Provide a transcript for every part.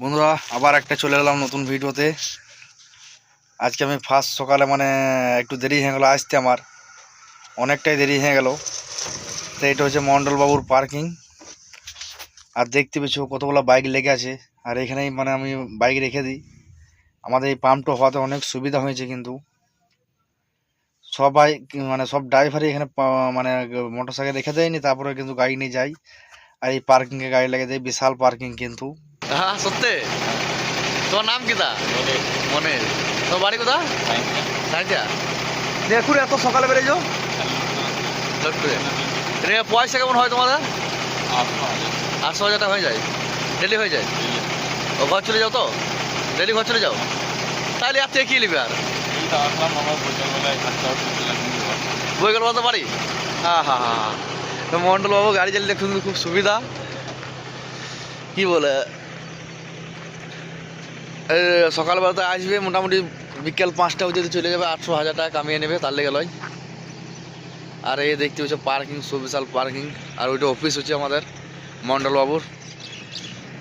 বন্ধুরা, আবার একটা চলে এলাম নতুন ভিডিওতে। আজকে আমি ফার্স্ট সকালে মানে একটু দেরি হয়ে গেলো আসতে আমার। অনেকটাই দেরি হয়ে গেল। তো এটা হচ্ছে মণ্ডলবাবুর পার্কিং আর দেখতে পেছো কতগুলো বাইক লেগে আছে। আর এখানেই মানে আমি বাইক রেখে দিই। আমাদের এই পাম্পটা হওয়াতে অনেক সুবিধা হয়েছে কিন্তু। সবাই মানে সব ড্রাইভারই এখানে মানে মোটর সাইকেল রেখে দেয়নি, তারপরে কিন্তু গাড়ি নিয়ে যাই। আর এই পার্কিংয়ে গাড়ি লেগে দেয়, বিশাল পার্কিং কিন্তু। হ্যাঁ সত্যি? তোমার নাম কি তা? মনে তোমার বাড়ি কোথা সাঁইথিয়া। দেখুন এত সকালে লটকুরে এটা পয়সা কেমন হয় তোমাদের? আটশো হাজার। টাকা হয়ে যায়। ডেলি হয়ে যায়? ও ঘর চলে যাও তো? ডেলি ঘর চলে যাও? তাহলে আর থেকে কি নিবে আর? বই গেল তো বাড়ি? হ্যাঁ হ্যাঁ হ্যাঁ হ্যাঁ। তো মন্ডল বাবু গাড়ি চালিয়ে দেখুন খুব সুবিধা। কি বলে? সকালবেলাতে আসবে, মোটামুটি বিকেল পাঁচটা যদি চলে যাবে, আটশো হাজার টাকা কামিয়ে নেবে তার লেগে লয়। আর এই দেখতে হচ্ছে পার্কিং সুবিশাল পার্কিং আর ওইটা অফিস হচ্ছে আমাদের মন্ডল বাবুর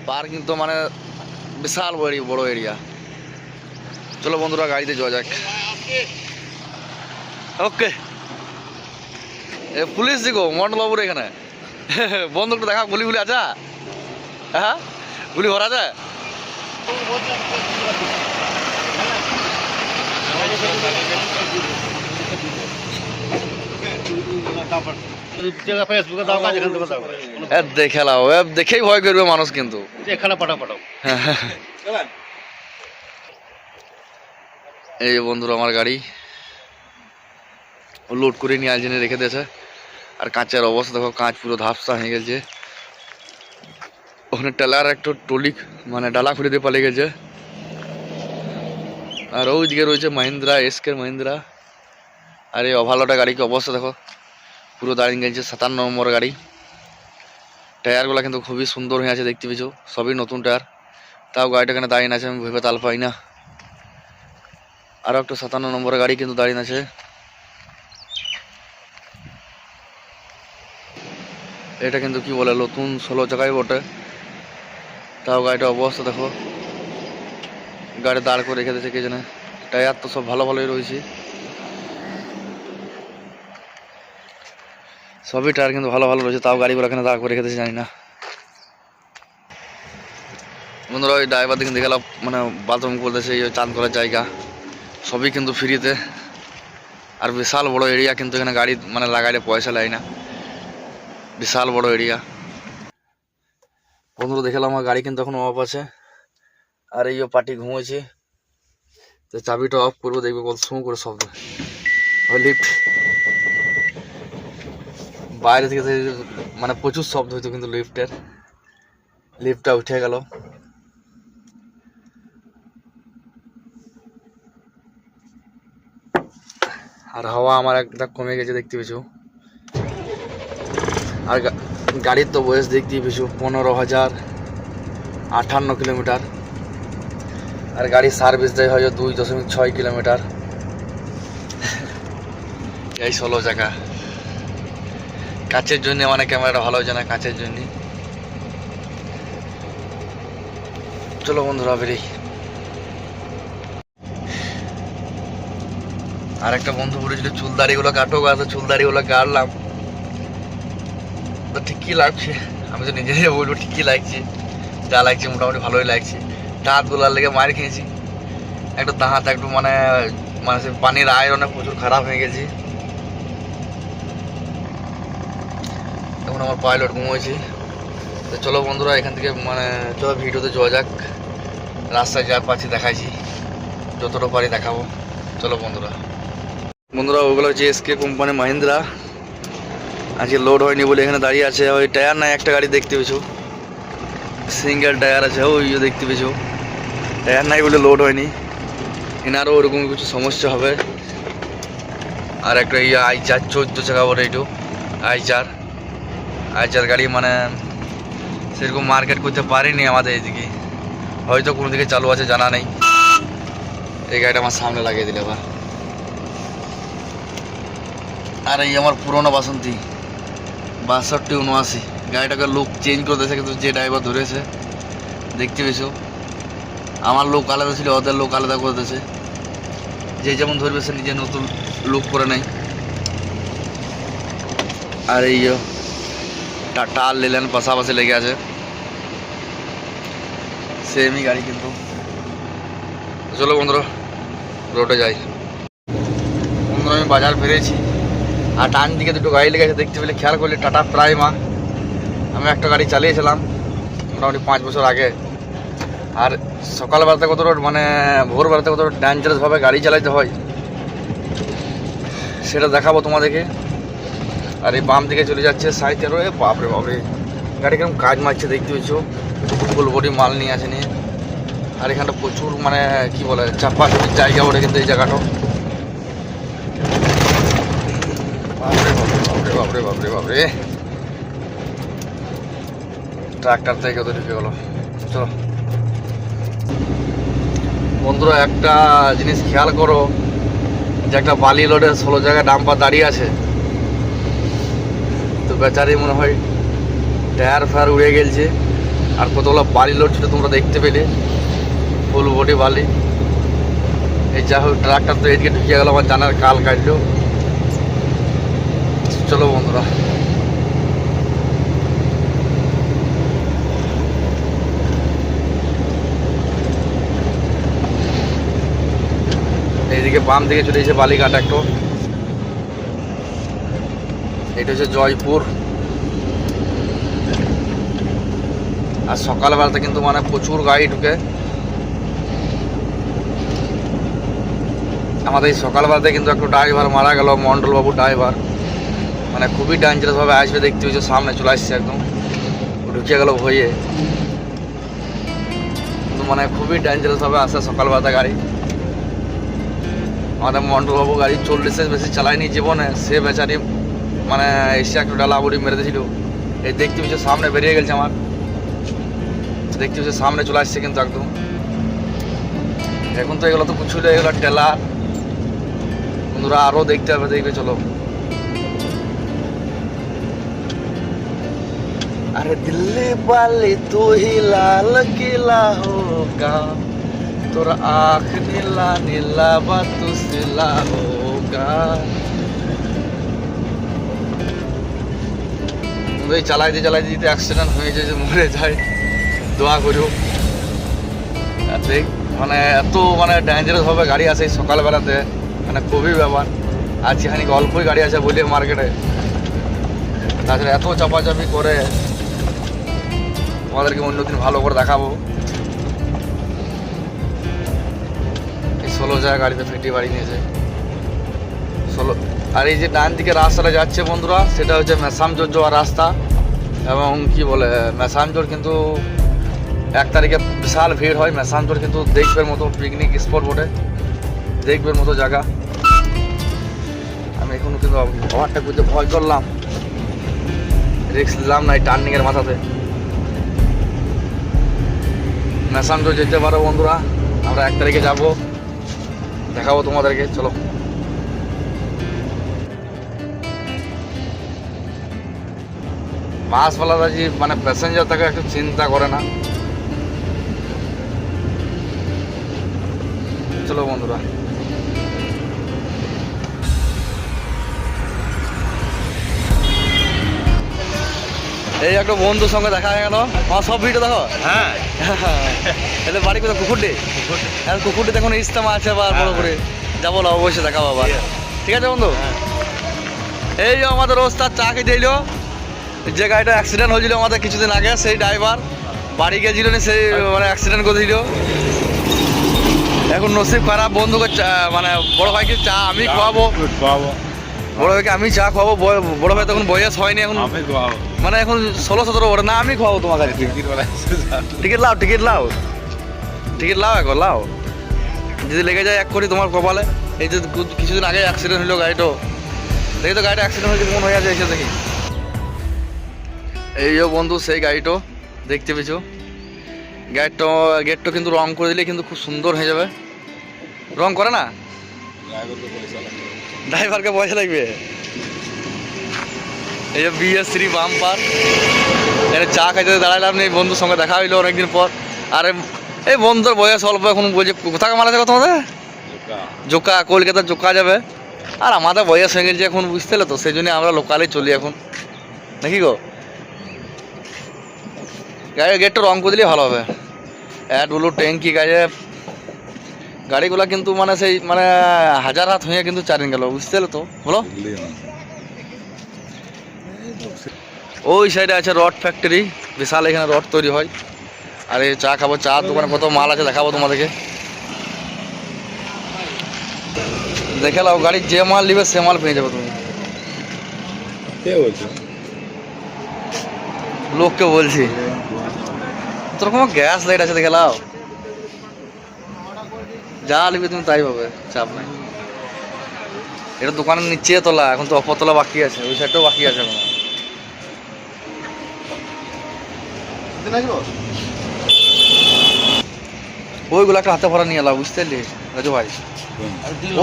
পার্কিং তো মানে বিশাল বড় বড় এরিয়া চলো বন্ধুরা, গাড়িতে যাওয়া যাক। ওকে। এ, পুলিশ দিগো মন্ডল বাবুর এখানে বন্ধুকটা দেখা গুলি গুলি আছে? হ্যাঁ? গুলি ভরা যায়? দেখে লাও দেখেই ভয় করবে মানুষ কিন্তু। এখানে পাঠাও পাঠাও। এই যে বন্ধুরা আমার গাড়ি। ও লোড করে নিয়ে আলজেনে রেখে দিয়েছে। আর কাঁচের অবস্থা দেখো কাঁচ পুরো ধাপসা হয়ে গেছে। ওখানে টেলার একটু টলিক মানে ডালা খুলে দিয়ে পালিয়ে গেছে। আর ওইদিকে রয়েছে মাহিন্দ্রা, এসকের মাহিন্দ্রা। আর এই অভালোটা গাড়িকে অবস্থা দেখো, পুরো দাঁড়িয়ে গেছে সাতান্ন নম্বর গাড়ি। টায়ারগুলো কিন্তু খুবই সুন্দর হয়ে আছে, দেখতে পেছো সবই নতুন টায়ার। তাও গাড়িটা এখানে দাঁড়িয়ে আছে, আমি ভেবে তাল পাই না। আরও একটা সাতান্ন নম্বর গাড়ি কিন্তু দাঁড়িয়ে আছে। এটা কিন্তু কি বলে, নতুন ষোলো চাকায় বটে। তাও গাড়িটা অবস্থা দেখো। গাড়ি দাঁড় করে রেখে দিয়েছে কে জানে টায়ার তো সব ভালো ভালোই রয়েছে। সবই টায়ার কিন্তু ভালো ভালো রয়েছে, তাও গাড়িগুলো এখানে দাঁড় করে রেখে দিয়েছে, জানি না। বন্ধুরা, ওই ড্রাইভার দিকে গেলাম মানে বাথরুম করতেছে এই চান করার জায়গা। সবই কিন্তু ফ্রিতে আর বিশাল বড় এরিয়া কিন্তু এখানে গাড়ি মানে লাগাইলে পয়সা লাগে না। বিশাল বড় এরিয়া বন্ধুরা দেখলাম, আমার গাড়ি কিন্তু এখন অফ আছে। আর এই পার্টি ঘুমোচ্ছে তো চাবিটা অফ করব, দেখব কত সময় করে শব্দ লিফট বাইরে থেকে মানে প্রচুর শব্দ হইতো কিন্তু লিফটের লিফটটা উঠে গেল। আর হাওয়া আমার একটা কমে গেছে, দেখতে পেছো আর গাড়ির তো বয়স দিক দিয়ে পেছো, পনেরো হাজার আটান্ন কিলোমিটার। আর গাড়ির সার্ভিস দেয় হয়তো দুই দশমিক ছয় কিলোমিটার। এই ষোলো চাকা কাচের জন্য মানে ক্যামেরাটা ভালো হয়েছে না কাচের জন্য? চলো বন্ধুরা, বেরিয়ে আর একটা বন্ধু বলেছিল চুল দাড়িগুলো কাটো গা তো চুল দাড়িগুলো কাটলাম তো ঠিকই লাগছে। আমি তো নিজে নিজে বলব ঠিকই লাগছে। যা লাগছে মোটামুটি ভালোই লাগছে। দাঁতগুলার লেগে মার খেয়েছি। একটু দাঁত একটু মানে মানে পানির আয়রনে প্রচুর খারাপ হয়ে গেছি। এখন আমার পাইলট ঘুমোয়েছি তো চলো বন্ধুরা, এখান থেকে মানে চলো ভিডিওতে যাওয়া যাক। রাস্তায় যা পাচ্ছি দেখাইছি। যতটা পারি দেখাবো। চলো বন্ধুরা। বন্ধুরা, ওগুলো হচ্ছে এসকে কোম্পানি মাহিন্দ্রা আজকে লোড হয়নি বলে এখানে দাঁড়িয়ে আছে। ওই টায়ার নাই, একটা গাড়ি দেখতে পেছো সিঙ্গেল টায়ার আছে, ওই যে দেখতে পেছো টায়ার নাই বলে লোড হয়নি। এনারও ওরকম কিছু সমস্যা হবে। আর একটা ইয়ে আই চার চোদ্দ চাকা বলে এইটু। আই চার আই চার গাড়ি মানে সেরকম মার্কেট করতে পারিনি আমাদের এদিকে। হয়তো কোনো দিকে চালু আছে, জানা নেই। এই গাড়িটা আমার সামনে লাগিয়ে দিলে বা আর এই আমার পুরোনো বাসন্তী। বাষট্টি, উনআশি। গাড়িটাকে লুক চেঞ্জ করে দিয়েছে, কিন্তু যে ড্রাইভার ধরেছে, দেখতে পেয়েছ? আমার লোক আলাদা ছিল, ওদের লোক আলাদা করে দিয়েছে। যে যেমন ধরবে, সে নিজে নতুন লুক করে নেয়। আর এই টাটা আর লেলেন পাশাপাশি লেগে আছে। সেমই গাড়ি কিন্তু। চলো বন্ধুরা রোডে যাই। বন্ধুরা, আমি বাজার ফিরেছি। আর ডান দিকে দুটো গাড়ি লেগেছে, দেখতে পেলে খেয়াল করলে টাটা প্রাইমা। আমি একটা গাড়ি চালিয়েছিলাম, মোটামুটি পাঁচ বছর আগে। আর সকালবেলাতে কত মানে ভোরবেলাতে কত ডেঞ্জারাসভাবে গাড়ি চালাতে হয়, সেটা দেখাবো তোমাদেরকে। আর এই বাম দিকে চলে যাচ্ছে সাইতে রয়ে বাপরে বাপরে। গাড়ি কীরকম কাজ মারছে দেখতে পেয়েছ? ফুল বডি মাল নিয়ে আছে নিয়ে আর এখানটা প্রচুর মানে কি বলে চাপা জায়গা ওঠে কিন্তু এই জায়গাটা। বাপরে বাপরে বাপরে বাপরে ট্রাক্টর থেকে কত ঢুকে গেলো চলো। বন্ধুরা, একটা জিনিস খেয়াল করো, যে একটা বালি লোডের ষোলো জায়গায় ডাম্পার দাঁড়িয়ে আছে। তো বেচারি মনে হয় টায়ার ফায়ার উড়ে গেলছে। আর কতগুলো বালি লোড ছিল তোমরা দেখতে পেলে। ফুল বডি বালি। এই যা হোক, ট্রাক্টর তো এদিকে ঢুকিয়ে গেলো, আমার জানার কাল কাটলো। চলো বন্ধুরা। এইদিকে বাম দিকে চলে এসেছে বালিঘাট একটু। এটা হচ্ছে জয়পুর। আর সকালবেলাতে কিন্তু মানে প্রচুর গাড়ি ঢুকে। আমাদের এই সকালবেলাতে কিন্তু একটু ড্রাইভার মারা গেল মন্ডলবাবু ড্রাইভার। মানে খুবই ডেঞ্জারাসভাবে আসবে, দেখতে হচ্ছে সামনে চলে আসছে একদম। ঢুকিয়ে গেল ভয়ে। কিন্তু মানে খুবই ডেঞ্জারাসভাবে আসে সকালবেলাতে গাড়ি। আমাদের মন্ডলবাবু গাড়ি চল্লিশের বেশি চালায়নি জীবনে, সে বেচারি মানে এসে একটু ডালা বুড়ি মেরে দিয়েছিল। এই দেখতে পাচ্ছি সামনে বেরিয়ে গেছে আমার। দেখতে পাচ্ছি সামনে চলে আসছে কিন্তু একদম। এখন তো এগুলো তো কিছু এগুলো টেলার বন্ধুরা আরও দেখতে হবে, দেখবে, চলো। अरे दिल्ली वाली तू ही लाल किला होगा তোর আখ নীলা নীলা বা তুসিলা হোগা এই চালাইতে চালাইতে যদি অ্যাক্সিডেন্ট হয়ে যায় যে মরে যায় দোয়া করো আর দেখ মানে এত মানে ডেঞ্জারাস ভাবে গাড়ি আছে এই সকালবেলাতে মানে খুবই ব্যাপার আর যেখানে অল্পই গাড়ি আছে বলে মার্কেটে তাছাড়া এত চাপাচাপি করে তোমাদেরকে অন্যদিন ভালো করে দেখাবো। এই ষোলো জায়গা গাড়িতে ফেটে বাড়ি নিয়েছে। ষোলো আর এই যে ডান দিকে রাস্তাটা যাচ্ছে বন্ধুরা, সেটা হচ্ছে মেসামজোর যাওয়ার রাস্তা এবং কি বলে মেসামজোর কিন্তু এক তারিখে বিশাল ভিড় হয়। মেসামজোর কিন্তু দেখবার মতো পিকনিক স্পট বটে, দেখবার মতো জায়গা। আমি এখন কিন্তু ভয় করলাম। রিক্স নিলাম না এই টার্নিংয়ের মাথাতে। মেসামজোর যেতে পারো, বন্ধুরা? আমরা এক তারিখে যাব। দেখাবো তোমাদেরকে, চলো। বাসওয়ালারা যে মানে প্যাসেঞ্জার তাকে একটু চিন্তা করে না। চলো, বন্ধুরা। এই একটা বন্ধুর সঙ্গে দেখা হয়ে গেল। আমার সব ভিডিও দেখো? হ্যাঁ। এদের বাড়ি কোথায়? কুকুরটি? আর কুকুরটি দেখুন ইস্তেমা আছে আবার বড় করে। যাব না অবশ্যই দেখা বাবা ঠিক আছে। বন্ধু? এই যে আমাদের ওস্তাদ চা খেতে এলো যে গাড়িটা অ্যাক্সিডেন্ট হয়েছিল আমাদের কিছুদিন আগে সেই ড্রাইভার বাড়ি গিয়েছিল না সেই মানে অ্যাক্সিডেন্ট করে দিল। এখন নসিব খারাপ বন্ধুকে চা মানে বড় ভাইকে চা আমি খাওয়াবো বাবা বড় ভাইকে আমি চা খাওয়াবো বড় ভাই তখন বয়স হয়নি এখন আমি বাবা মানে এখন ষোলো সতেরো বড় না আমি খাওয়াবো তোমার কাছে টিকিট লাও টিকিট লাও। টিকিট লাও এখন লাও। যদি লেগে যায় এক করি তোমার কপালে এই যে কিছুদিন আগে অ্যাক্সিডেন্ট হলো গাড়িটা। দেখি তো গাড়িটা অ্যাক্সিডেন্ট হয়েছে মন হয়ে আছে এসে দেখি। এইও বন্ধু সেই গাড়িটো দেখতে পেছো গাড়িটা গেটটা কিন্তু রং করে দিলে কিন্তু খুব সুন্দর হয়ে যাবে। রং করে না? ড্রাইভারকে পয়সা লাগবে? এই যে বিএস থ্রি বাম্পার এখানে চা খাইতে দাঁড়ালাম নেই বন্ধুর সঙ্গে দেখা হইল অনেকদিন পর। আরে এই বন্ধুর বয়স অল্প এখন বলছে কোথাকে মারা যাবে তোমাদের? জোকা। কলকাতা জোকা যাবে। আর আমাদের বয়স হয়ে গেছে এখন বুঝতে তো সেই জন্য আমরা লোকালে চলি এখন। নাকি গো? গাড়ির গেটটা রং করে দিলেই ভালো হবে। ডুলু ট্যাঙ্কি গাড়ি গাড়িগুলো কিন্তু মানে সেই মানে হাজার হাত হয়ে কিন্তু চারিন গেল বুঝতে তো? বলো। ওই সাইডে আছে রড ফ্যাক্টরি বিশাল এখানে রড তৈরি হয়। আর এই চা খাব চা দোকানে কত মাল আছে দেখাবো তোমাদেরকে। দেখে নাও গাড়ির যে মাল নিবে সে মাল পেয়ে যাবে তুমি। কে বলছো? লোককে বলছি। তোর কোনো গ্যাস লাইট আছে দেখে নাও। যা নিবে তুমি তাই পাবে চাপ নাই। এটা দোকানের নিচে তোলা এখন তো অপরতলা বাকি আছে ওই সাইডটাও বাকি আছে এখন। ওইগুলো একটা হাতে ভরা নিয়ে এলাম বুঝতে পারলি? রাজু ভাই।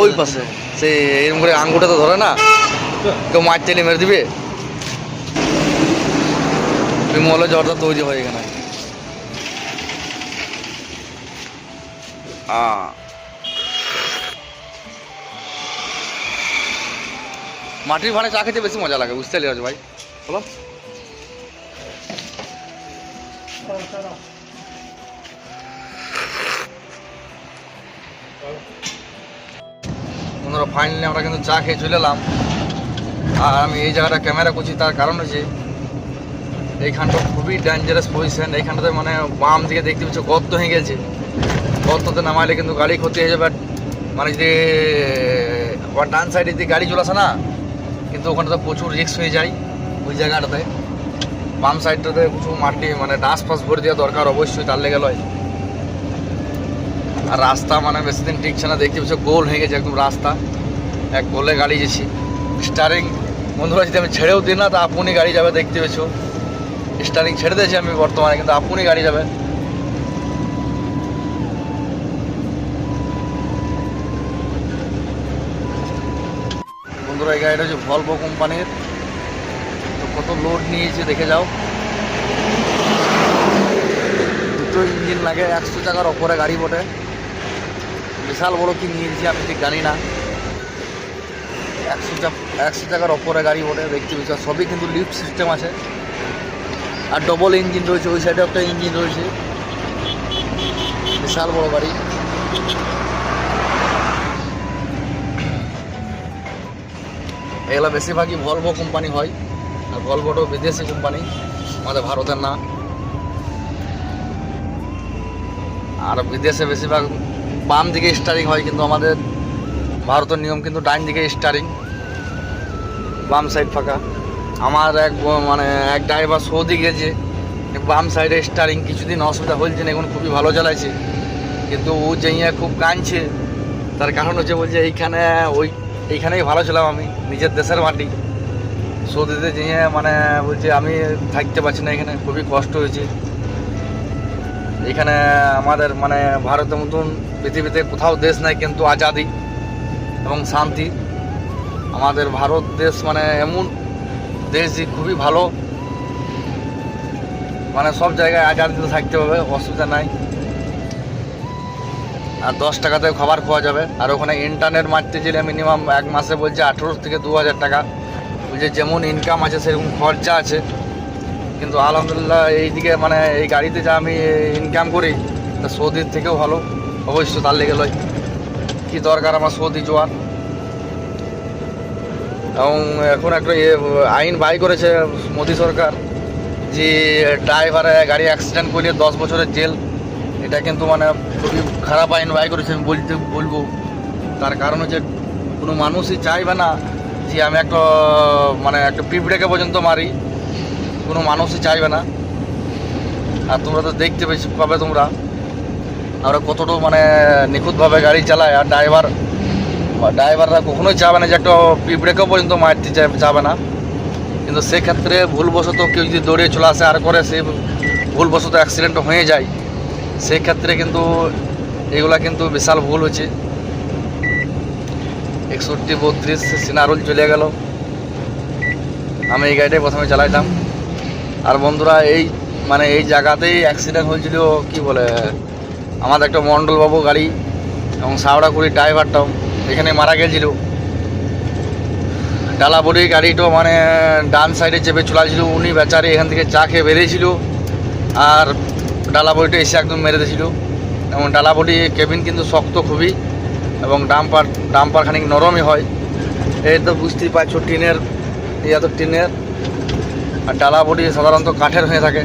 ওই পাশে। সে এরকম করে আঙ্গুটা তো ধরে না কেউ মাছ টেনে মেরে দিবে। বিমলে জ্বরটা তৈরি হয় এখানে। মাটির ভানে চা খেতে বেশি মজা লাগে বুঝতে পারলি রাজু ভাই? বলো। বন্ধুরা ফাইনালি আমরা কিন্তু চা খেয়ে চলে এলাম। আর আমি এই জায়গাটা ক্যামেরা করছি, তার কারণ হচ্ছে এইখানটা খুবই ডেঞ্জারাস পজিশন এইখানটাতে মানে বাম দিকে দেখতে পাচ্ছ, গর্ত হয়ে গেছে। গর্ততে নামাইলে কিন্তু গাড়ি ক্ষতি হয়ে যাবে। মানে যদি ডান সাইডে যদি গাড়ি চলে আসে না, কিন্তু ওখানটাতে প্রচুর রিস্ক হয়ে যায় ওই জায়গাটাতে। বাম সাইডটাতে কিছু মাটি মানে ডাস ফাঁস ভরে দেওয়া দরকার অবশ্যই, তার লেগে লয়। আর রাস্তা মানে বেশি দিন টিকছে না, দেখতে পাচ্ছ গোল হয়ে গেছে একদম রাস্তা। এক গোলে গাড়ি গেছি। স্টারিং বন্ধুরা, যদি আমি ছেড়েও দিই না, তা আপনি গাড়ি যাবে, দেখতে পেয়েছ স্টারিং ছেড়ে দিয়েছি আমি বর্তমানে, কিন্তু আপনি গাড়ি যাবে। বন্ধুরা, এই গাড়িটা হচ্ছে ভলভো কোম্পানির। কত লোড নিয়েছে দেখে যাও। দুটো ইঞ্জিন লাগে, একশো টাকার ওপরে গাড়ি বটে। বিশাল বড় কি নিয়েছি আমি ঠিক জানি না। একশো একশো টাকার ওপরে গাড়ি বটে, দেখতে পেয়েছি সবই কিন্তু লিফট সিস্টেম আছে। আর ডবল ইঞ্জিন রয়েছে, ওই সাইডে একটা ইঞ্জিন রয়েছে। বিশাল বড় গাড়ি। এগুলো বেশিরভাগই ভলভো কোম্পানি হয়। ভলভোটাও বিদেশি কোম্পানি, আমাদের ভারতের না আর বিদেশে বেশিরভাগ বাম দিকে স্টারিং হয়, কিন্তু আমাদের ভারতের নিয়ম কিন্তু ডাইন দিকে স্টারিং। বাম সাইড ফাঁকা। আমার এক মানে এক ড্রাইভার সৌদি গেছে, বাম সাইডে স্টারিং, কিছুদিন অসুবিধা হয়েছে না এখন খুবই ভালো চালাইছে কিন্তু ও যেইয়া খুব কাঁদছে, তার কারণ হচ্ছে বলছে, এইখানে ওই, এইখানেই ভালো ছিলাম আমি, নিজের দেশের মাটি। সৌদিতে যেয়ে মানে বলছে আমি থাকতে পারছি না এখানে, খুবই কষ্ট হয়েছে। এখানে আমাদের মানে ভারতের মতন পৃথিবীতে কোথাও দেশ নাই, কিন্তু আজাদি এবং শান্তি। আমাদের ভারত দেশ মানে এমন দেশ যে খুবই ভালো। মানে সব জায়গায় আজাদিতে থাকতে হবে, অসুবিধা নাই। আর দশ টাকাতে খাবার খাওয়া যাবে। আর ওখানে ইন্টারনেট মারতে গেলে মিনিমাম এক মাসে বলছে আঠেরো থেকে দু হাজার টাকা। বলছে যেমন ইনকাম আছে, সেরকম খরচা আছে। কিন্তু আলহামদুলিল্লাহ এইদিকে মানে এই গাড়িতে যা আমি ইনকাম করি, তা সৌদির থেকেও ভালো। অবশ্য তার লেগে লয়। কী দরকার আমার সৌদি জোয়ার? এবং এখন একটা আইন বাই করেছে মোদি সরকার যে ড্রাইভারে গাড়ি অ্যাক্সিডেন্ট করলে দশ বছরের জেল। এটা কিন্তু মানে খুবই খারাপ আইন বাই করেছে, আমি বলতে বলব। তার কারণ হচ্ছে কোনো মানুষই চাইবে না যে আমি একটা মানে একটা পিঁপড়েকে পর্যন্ত মারি। কোনো মানুষই চাইবে না। আর তোমরা তো দেখতে পেয়েছি, পাবে তোমরা। আমরা কতটা মানে নিখুঁতভাবে গাড়ি চালায় আর ড্রাইভার, ড্রাইভাররা কখনোই চাবে না যে একটা পিঁপড়েকেও পর্যন্ত মারতে যাবে না। কিন্তু সেক্ষেত্রে ভুলবশত কেউ যদি দৌড়িয়ে চলে আসে আর করে, সে ভুলবশত অ্যাক্সিডেন্ট হয়ে যায়। সেক্ষেত্রে কিন্তু এগুলা কিন্তু বিশাল ভুল হচ্ছে। একষট্টি, বত্রিশ সিনারুল চলে গেল। আমি এই গাড়িটাই প্রথমে চালাইতাম। আর বন্ধুরা, এই মানে এই জায়গাতেই অ্যাক্সিডেন্ট হয়েছিল, কি বলে, আমাদের একটা মণ্ডলবাবু গাড়ি এবং সাউড়াকুড়ি ড্রাইভারটাও এখানে মারা গেছিল। ডালাবড়ি গাড়িটাও মানে ডান সাইডে চেপে চলাছিল উনি বেচারে এখান থেকে চা খেয়ে বেরিয়েছিল আর ডালাবড়িটা এসে একদম মেরে দিয়েছিল। এবং ডালাবড়ি কেবিন কিন্তু শক্ত খুবই। এবং ডাম্পার ডাম্পার খানিক নরমই হয়। এই তো বুঝতেই পারছ, টিনের, এই তো টিনের, আর ডালাবড়ি সাধারণত কাঠের হয়ে থাকে।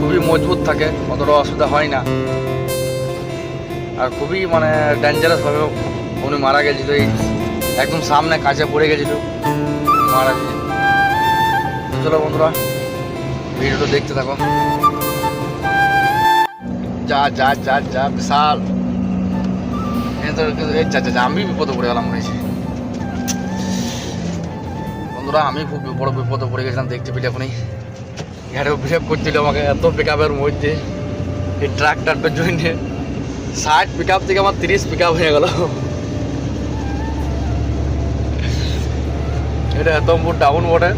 খুবই মজবুত থাকে, অতটা অসুবিধা হয় না। আর খুবই মানে ডেঞ্জারাসভাবে উনি মারা গেছিল, এই একদম সামনে কাছে পড়ে গেছিল, মারা তো চলো বন্ধুরা, ভিডিওটা দেখতে থাকো। যা যা যা যা, বিশাল। আমি বিপদে পড়ে গেলাম মনে বন্ধুরা, আমি খুব বড় বিপদে পড়ে গেছিলাম দেখতে পেলে এখনই। গাড়ি বিহেভ করছিল আমাকে এত পিক আপের মধ্যে। এই ট্রাকটারটার জন্য। ষাট পিক আপ থেকে আমার তিরিশ পিক আপ হয়ে গেল। এটা এতমপুর ডাউন বটে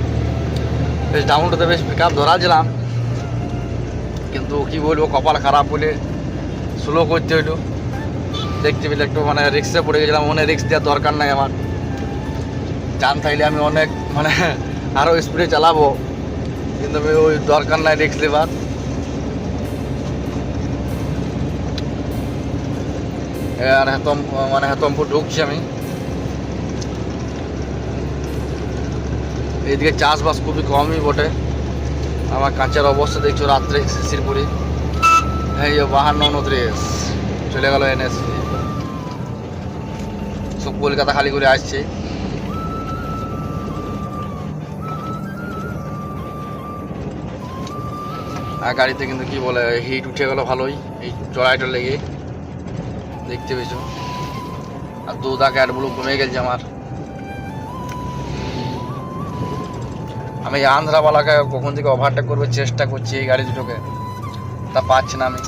বেশ ডাউনটাতে বেশ পিক আপ ধরাছিলাম। কিন্তু কি বলব, কপাল খারাপ বলে স্লো করতে হইল। দেখতে পেলে একটু মানে রিক্সে পড়ে গেছিলাম মনে রিক্স দেওয়ার দরকার নাই আমার। জান থাকলে আমি অনেক মানে আরও স্পিডে চালাবো, কিন্তু আমি ওই দরকার নাই রিক্স নেবার। আর হেতম মানে হেতমপুর ঢুকছি আমি। এইদিকে চাষবাস খুবই কমই বটে। আমার কাঁচের অবস্থা দেখছ, রাত্রে শিরপুরি। এই বাহান্ন উনত্রিশ চলে গেল এনএস সব কলকাতা খালি করে আসছে। আর গাড়িতে কিন্তু কি বলে হিট উঠে গেল ভালোই, এই চড়াইটা লেগে। দেখতে পেয়েছ। আর দু দুধা ক্যাটগুলো কমে গেছে আমার। আমি আন্ধ্রাওয়ালাকে কখন থেকে ওভারটেক করবে, চেষ্টা করছি এই গাড়ি দুটোকে। তা পাচ্ছি না আমি।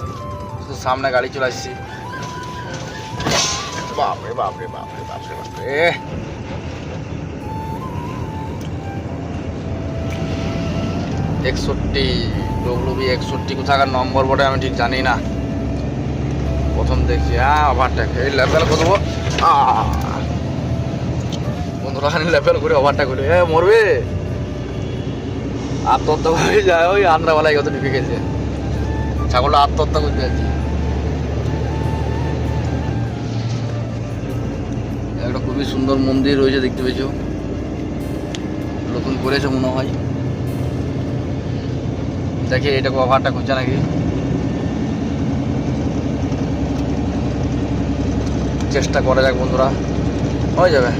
শুধু সামনে গাড়ি চলে আসছি। বাপরে বাপরে বাপরে বাপরে বাপরে একষট্টি ডব্লুবি একষট্টি কোথাকার নম্বর বটে আমি ঠিক জানি না। প্রথম দেখছি হ্যাঁ ওভারটেক এই লেভেল করে দেবো। আহ! বন্ধুরা খানি লেভেল করে ওভারটেক করে। এ, মরবে? আত্মহত্যা হয়ে যায়, ওই আন্ধ্রাওয়ালায় কত ঢুকে গেছে। ছাগলটা আত্মহত্যা করতে যাচ্ছে খুবই সুন্দর মন্দির রয়েছে, দেখতে পেয়েছ। নতুন করেছে মনে হয়। দেখি এটা কভারটা খুঁজছে নাকি? চেষ্টা করা যাক বন্ধুরা। হয়ে যাবে।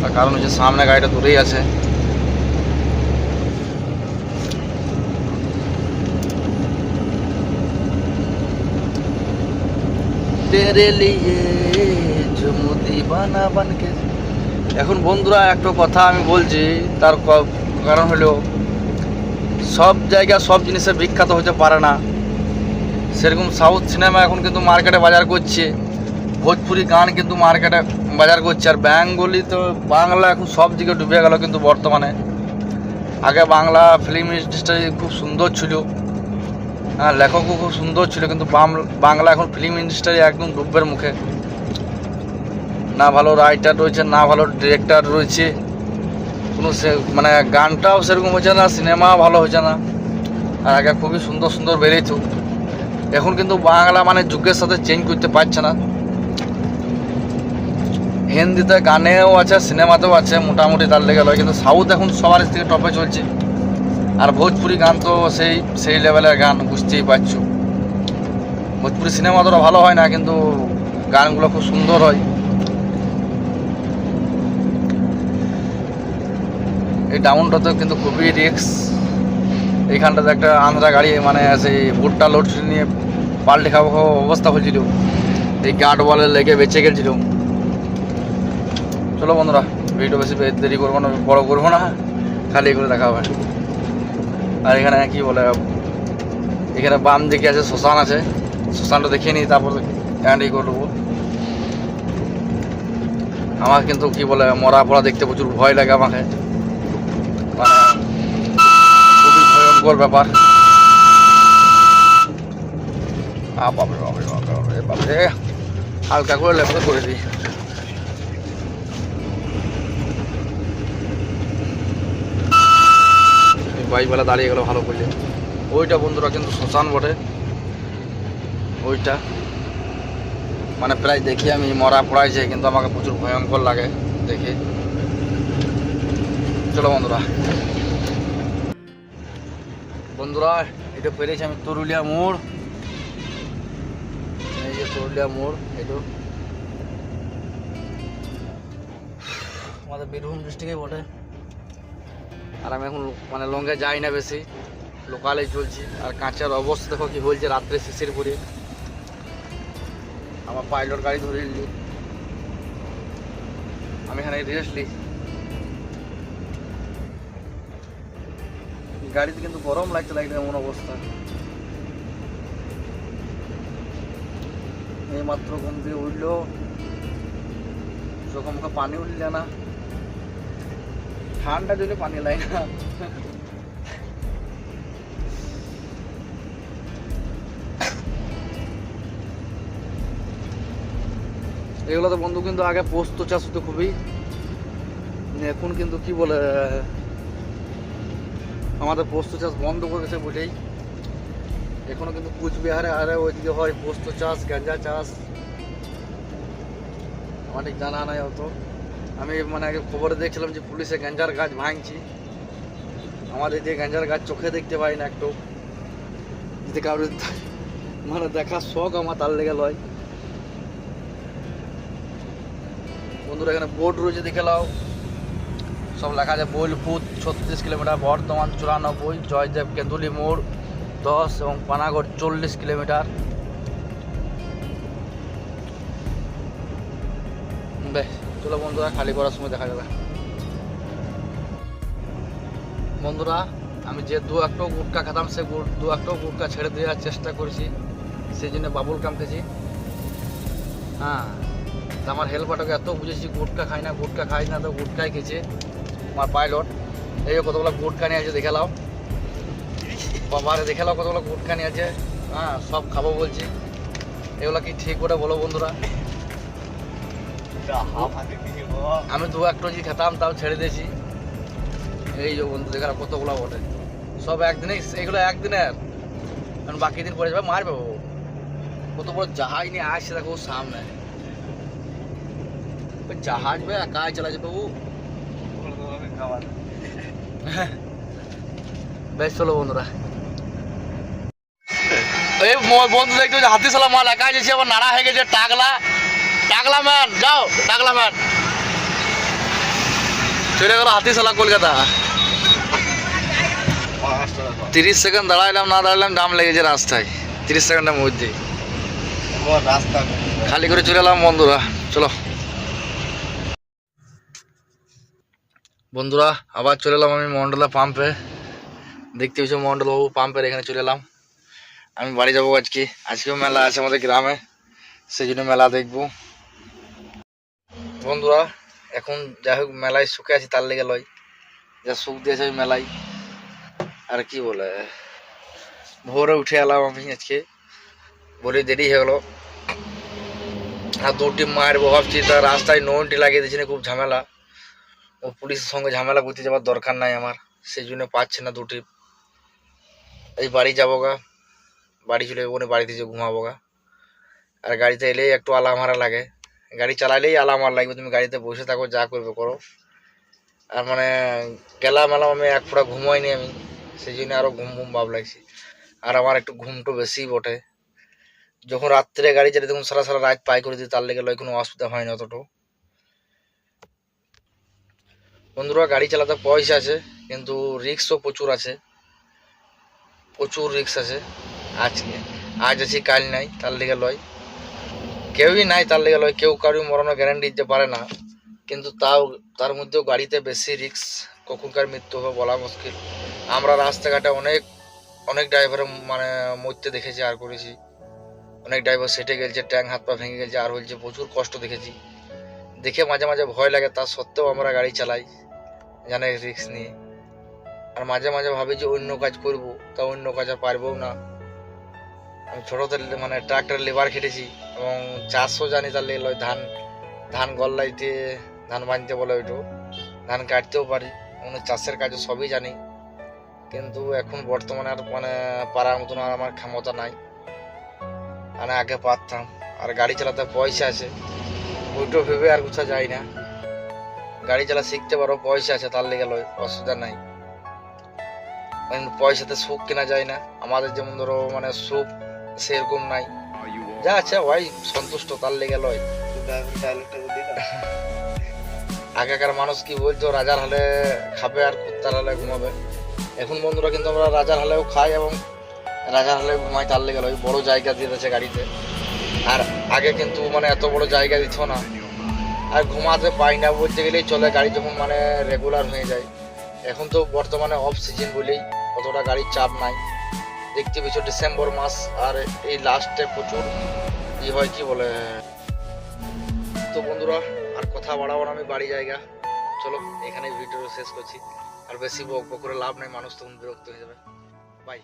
তার কারণ হচ্ছে সামনে গাড়িটা দূরেই আছে। তেরে লিয়ে। এখন বন্ধুরা, একটা কথা আমি বলছি, তার কারণ হলো, সব জায়গা সব জিনিসের বিখ্যাত হতে পারে না। সেরকম সাউথ সিনেমা এখন কিন্তু মার্কেটে বাজার করছে। ভোজপুরি গান কিন্তু মার্কেটে বাজার করছে। আর বেঙ্গলি তো বাংলা এখন সব দিকে ডুবে গেল কিন্তু বর্তমানে। আগে বাংলা ফিল্ম ইন্ডাস্ট্রি খুব সুন্দর ছিল। হ্যাঁ লেখকও খুব সুন্দর ছিল, কিন্তু বাংলা এখন ফিল্ম ইন্ডাস্ট্রি একদম ডুবের মুখে। না ভালো রাইটার রয়েছে, না ভালো ডিরেক্টর রয়েছে। কোনো সে মানে গানটাও সেরকম হচ্ছে না সিনেমা ভালো হচ্ছে না। আর আগে খুবই সুন্দর সুন্দর বেরিয়েছে। এখন কিন্তু বাংলা মানে যুগের সাথে চেঞ্জ করতে পারছে না। হিন্দিতে গানেও আছে সিনেমাতেও আছে, মোটামুটি তার লেগে লয়। কিন্তু সাউথ এখন সবার থেকে টপে চলছে। আর ভোজপুরি গান তো সেই সেই লেভেলের গান, বুঝতেই পারছ। ভোজপুরি সিনেমা অতটা ভালো হয় না, কিন্তু গানগুলো খুব সুন্দর হয়। এই ডাউনটাতে কিন্তু খুবই রিক্স এইখানটাতে একটা আন্ধ্রা গাড়ি মানে সেই ভুট্টা লোড নিয়ে পাল্টে খাওয়া খাওয়া অবস্থা হয়েছিল। এই গার্ড বলে লেগে বেঁচে গেছিল। চলো বন্ধুরা, ভিডিও বেশি দেরি করব না, বড়ো করব না, খালি করে দেখা হবে। আর এখানে কি বলে, এখানে বাম দিকে আছে শ্মশান আছে। শ্মশানটা দেখিয়ে নিই, তারপর অ্যান্ড ই করব আমার কিন্তু কি বলে, মরা পড়া দেখতে প্রচুর ভয় লাগে আমাকে। মানে খুবই ভয়ঙ্কর ব্যাপার। আ বাবরে বাবরে বাবরে বাবরে বাবরে হালকা করে লেপটা করে দিই। বাইকওয়ালা দাঁড়িয়ে গেল ভালো করলে। ওইটা বন্ধুরা কিন্তু শ্মশান বটে। ওইটা। মানে প্রায় দেখি আমি, মরা পড়াইছে, কিন্তু আমাকে প্রচুর ভয়ঙ্কর লাগে দেখে। চলো বন্ধুরা। বন্ধুরা এটা পেরেছি আমি তরুলিয়া মোড়। এই যে তরুলিয়া মোড় এটা আমাদের বীরভূম ডিস্ট্রিক্টে বটে। আর আমি এখন মানে লঙ্গে যাই না বেশি। লোকালে চলছি। আর কাঁচার অবস্থা দেখো কি হয়েছে রাত্রে শিশির করে আমার পাইলট গাড়ি ধরে নিলি। আমি এখানে রেস্ট নিই। গাড়িতে কিন্তু গরম লাগছে লাগছে এমন অবস্থা। এই মাত্র ঘুম দিয়ে উঠল। চোখে মুখে পানি উঠলে না, ঠান্ডা জলে পানি লাগে না। এগুলো তো বন্ধু কিন্তু আগে পোস্ত চাষ হতো খুবই। এখন কিন্তু কি বলে আমাদের পোস্ত চাষ বন্ধ করে গেছে বুঝেই এখনও কিন্তু কুচবিহারে আরে ওইদিকে হয় পোস্ত চাষ, গাঁজা চাষ। আমার ঠিক জানা নাই অত। আমি মানে আগে খবরে দেখছিলাম যে পুলিশে গাঁজার গাছ ভাঙছি। আমাদের যে গাঁজার গাছ চোখে দেখতে পাই না একটু। যদি কারোর মানে দেখার শখ আমার, তার লেগে লয়। বন্ধুরা, এখানে বোর্ড রয়েছে, দেখে নাও। সব লেখা আছে বোলপুর ছত্রিশ কিলোমিটার, বর্ধমান চুরানব্বই, জয়দেব কেন্দুলি মোড়, দশ এবং পানাগড় চল্লিশ কিলোমিটার। চলো বন্ধুরা, খালি করার সময় দেখা যাবে। বন্ধুরা, আমি যে দু একটাও গুটকা খেতাম, সে দু একটাও গুটকা ছেড়ে দেওয়ার চেষ্টা করেছি। সেই জন্য বাবুল কামতেছি হ্যাঁ আমার হেল্পারটাকে এত বুঝেছি, গুটকা খাই না, গুটকা খাই না, তো গুটকাই খেয়েছে। আমার পাইলট এই যে কতগুলো গুটকা নিয়ে আছে দেখে নাও। বাবারে দেখে নাও কতগুলো গুটকা নিয়ে আছে। হ্যাঁ সব খাব বলছি। এগুলো কি ঠিক করে বলো বন্ধুরা। আমি দু একটা যদি খেতাম তাও ছেড়ে দিয়েছি। এই যে বন্ধু দেখে কতগুলো বটে। সব একদিনে এগুলো একদিনের। কারণ বাকি দিন পরে যাবে মারবে ও। কত বড় জাহাজ নিয়ে আসছে দেখো সামনে। জাহাজ ভাই একাই চালাচ্ছে বাবু। বেশ চলো বন্ধুরা। এই বন্ধু দেখতে পাচ্ছি হাতি সালা মাল একা যাচ্ছে আবার নাড়া হয়ে গেছে টাকলা টাকলা ম্যান যাও টাকলা ম্যান। চলে গেল হাতি সালা কলকাতা। তিরিশ সেকেন্ড দাঁড়াইলাম না দাঁড়াইলাম দাম লেগেছে রাস্তায়। তিরিশ সেকেন্ডের মধ্যে। খালি করে চলে এলাম বন্ধুরা চলো। বন্ধুরা, আবার চলে এলাম আমি মন্ডলা পাম্পে দেখতে পেয়েছি মন্ডলবাবু পাম্পের এখানে চলে এলাম। আমি বাড়ি যাব আজকে। আজকেও মেলা আছে আমাদের গ্রামে সেই জন্য মেলা দেখব। বন্ধুরা, এখন যাই হোক, মেলায় সুখে আছি, তার লেগে লয়। যা সুখ দিয়েছে ওই মেলায়। আর কি বলে, ভোরে উঠে এলাম আমি আজকে। ভোরে দেরি হয়ে গেলো। আর দুটি মারবো, ভাবছি তা রাস্তায় নোনটি লাগিয়ে দিয়েছি, খুব ঝামেলা। ও পুলিশের সঙ্গে ঝামেলা করতে যাওয়ার দরকার নাই আমার, সেই জন্য পাচ্ছে না দুটি এই বাড়ি যাব গা বাড়ি চলে যাব বাড়িতে যে ঘুমাবো গা আর গাড়িতে এলেই একটু আলামারা লাগে। গাড়ি চালালেই আলামার লাগবে, তুমি গাড়িতে বসে থাকো, যা করবে করো। আর মানে গেলাম, এলাম, আমি এক ফোঁটা ঘুমাইনি আমি, সেই জন্য আরও ঘুম ঘুম ভাব লাগছে। আর আমার একটু ঘুমটো বেশি বটে। যখন রাত্রে গাড়ি চালিয়ে, তখন সারা সারা রাত পাই করে দিই, তার লেগে লয় কোনো অসুবিধা হয় না অতটাও। বন্ধুরা, গাড়ি চালাতে পয়সা আছে, কিন্তু রিক্সও প্রচুর আছে। প্রচুর রিক্স আছে। আজকে আজ আছি, কাল নাই, তার লেগে লয়। কেউই নাই, তার লেগে লয়। কেউ কারোর মরণের গ্যারান্টি দিতে পারে না। কিন্তু তাও, তার মধ্যেও গাড়িতে বেশি রিক্স কখনকার মৃত্যু হবে বলা মুশকিল। আমরা রাস্তাঘাটে অনেক অনেক ড্রাইভারের মানে মরতে দেখেছি, আর করেছি। অনেক ড্রাইভার সেটে গেছে ট্যাঙ্ক হাত পা ভেঙে গেছে আর হয়েছে প্রচুর কষ্ট দেখেছি। দেখে মাঝে মাঝে ভয় লাগে, তা সত্ত্বেও আমরা গাড়ি চালাই। জানে রিস্ক নিয়ে আর মাঝে মাঝে ভাবি যে অন্য কাজ করব, তা অন্য কাজ আর পারব না। আমি ছোটোতে মানে ট্রাক্টর লেবার খেটেছি এবং চাষও জানি তার লয়, ধান ধান গল্লাইতে, ধান বাঁধতে বলে ওইটু। ধান কাটতেও পারি মানে চাষের কাজও সবই জানি। কিন্তু এখন বর্তমানে আর মানে পারার মতন আর আমার ক্ষমতা নাই। মানে আগে পারতাম, আর গাড়ি চালাতে পয়সা আছে। ওইটো ভেবে আর কোথাও যাই না। গাড়ি চালা শিখতে পারো, পয়সা আছে, তার লেগে লয়, অসুবিধা নাই। পয়সাতে সুখ কেনা যায় না। আমাদের যেমন ধরো মানে সুখ সেরকম নাই। যা আছে ওই সন্তুষ্ট, তার লেগে লয়। আগেকার মানুষ কি বলতো, রাজার হালে খাবে আর কুত্তার হালে ঘুমাবে। এখন বন্ধুরা কিন্তু আমরা রাজার হালেও খাই এবং রাজার হালেও ঘুমাই, তার লেগে লয়। বড় জায়গা দিয়ে গাড়িতে। আর আগে কিন্তু মানে এত বড় জায়গা দিত না। আর ঘুমাতে পাই না, বলতে গেলেই চলে, গাড়ি যখন মানে রেগুলার হয়ে যায়। এখন তো বর্তমানে অফ সিজন বলেই অতটা গাড়ির চাপ নাই। দেখতে পেছো ডিসেম্বর মাস, আর এই লাস্টে প্রচুর ই হয়, কি বলে? তো বন্ধুরা, আর কথা বাড়াবো না, আমি বাড়ি জায়গা। চলো এখানে ভিডিও শেষ করছি। আর বেশি বক করে লাভ নাই, মানুষ তখন বিরক্ত হয়ে যাবে। বাই